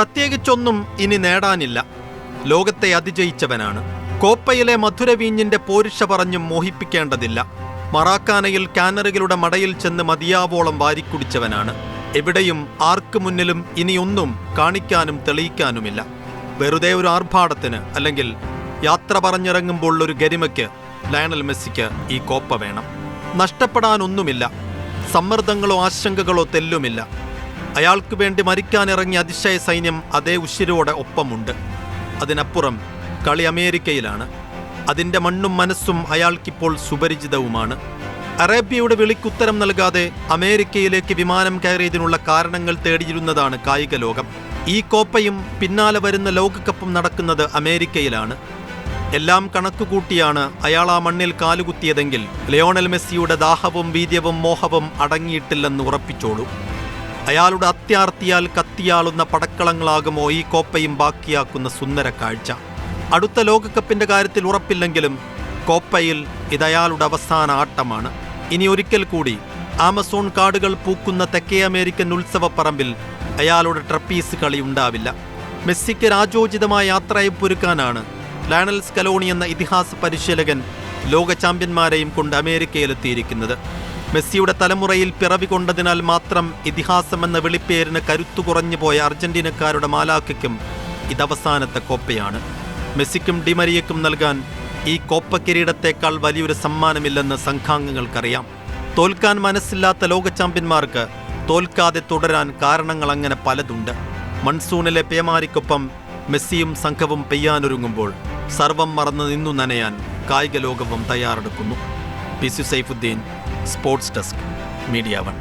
പ്രത്യേകിച്ചൊന്നും ഇനി നേടാനില്ല. ലോകത്തെ അതിജയിച്ചവനാണ്. കോപ്പയിലെ മധുരവീഞ്ഞിന്റെ പോരിഷ പറഞ്ഞും മോഹിപ്പിക്കേണ്ടതില്ല. മറാക്കാനയിൽ കാനറുകളുടെ മടയിൽ ചെന്ന് മതിയാവോളം വാരിക്കുടിച്ചവനാണ്. എവിടെയും ആർക്ക് മുന്നിലും ഇനിയൊന്നും കാണിക്കാനും തെളിയിക്കാനുമില്ല. വെറുതെ ഒരു ആർഭാടത്തിന് അല്ലെങ്കിൽ യാത്ര പറഞ്ഞിറങ്ങുമ്പോൾ ഒരു ഗരിമയ്ക്ക് ലയണൽ മെസ്സിക്ക് ഈ കോപ്പ വേണം. നഷ്ടപ്പെടാനൊന്നുമില്ല. സമ്മർദ്ദങ്ങളോ ആശങ്കകളോ തെല്ലുമില്ല. അയാൾക്ക് വേണ്ടി മരിക്കാനിറങ്ങിയ അതിശയ സൈന്യം അതേ ഉശിരോടെ ഒപ്പമുണ്ട്. അതിനപ്പുറം കളി അമേരിക്കയിലാണ്. അതിന്റെ മണ്ണും മനസ്സും അയാൾക്കിപ്പോൾ സുപരിചിതവുമാണ്. അറേബ്യയുടെ വിളിക്കുത്തരം നൽകാതെ അമേരിക്കയിലേക്ക് വിമാനം കയറിയതിനുള്ള കാരണങ്ങൾ തേടിയിരുന്നതാണ് കായിക ലോകം ഈ കോപ്പയും പിന്നാലെ വരുന്ന ലോകകപ്പും നടക്കുന്നത് അമേരിക്കയിലാണ്. എല്ലാം കണക്കുകൂട്ടിയാണ് അയാൾ ആ മണ്ണിൽ കാലുകുത്തിയതെങ്കിൽ ലയോണൽ മെസ്സിയുടെ ദാഹവും വീര്യവും മോഹവും അടങ്ങിയിട്ടില്ലെന്ന് ഉറപ്പിച്ചോളൂ. അയാളുടെ അത്യാർത്തിയാൽ കത്തിയാളുന്ന പടക്കളങ്ങളാകുമോ ഈ കോപ്പയും ബാക്കിയാക്കുന്ന സുന്ദര കാഴ്ച? അടുത്ത ലോകകപ്പിന്റെ കാര്യത്തിൽ ഉറപ്പില്ലെങ്കിലും കോപ്പയിൽ ഇതയാളുടെ അവസാന ആട്ടമാണ്. ഇനി ഒരിക്കൽ കൂടി ആമസോൺ കാടുകൾ പൂക്കുന്ന തെക്കേ അമേരിക്കൻ ഉത്സവപ്പറമ്പിൽ അയാളുടെ ട്രപ്പീസ് കളി ഉണ്ടാവില്ല. മെസ്സിക്ക് രാജോചിതമായ യാത്രയപ്പൊരുക്കാനാണ് ലയണൽ സ്കലോണി എന്ന ഇതിഹാസ പരിശീലകൻ ലോക ചാമ്പ്യന്മാരെയും കൊണ്ട് അമേരിക്കയിലെത്തിയിരിക്കുന്നത്. മെസ്സിയുടെ തലമുറയിൽ പിറവി കൊണ്ടതിനാൽ മാത്രം ഇതിഹാസമെന്ന വിളിപ്പേരിന് കരുത്തു കുറഞ്ഞു പോയ അർജന്റീനക്കാരുടെ മാലാക്കയ്ക്കും ഇതവസാനത്തെ കോപ്പയാണ്. മെസ്സിക്കും ഡിമരിയക്കും നൽകാൻ ഈ കോപ്പ കിരീടത്തേക്കാൾ വലിയൊരു സമ്മാനമില്ലെന്ന് സംഘാംഗങ്ങൾക്കറിയാം. തോൽക്കാൻ മനസ്സില്ലാത്ത ലോക ചാമ്പ്യന്മാർക്ക് തോൽക്കാതെ തുടരാൻ കാരണങ്ങൾ അങ്ങനെ പലതുണ്ട്. മൺസൂണിലെ പേമാരിക്കൊപ്പം മെസ്സിയും സംഘവും പെയ്യാനൊരുങ്ങുമ്പോൾ സർവം മറന്ന് നിന്നു നനയാൻ കായിക ലോകവും തയ്യാറെടുക്കുന്നു. P C Saifuddeen sports desk media one.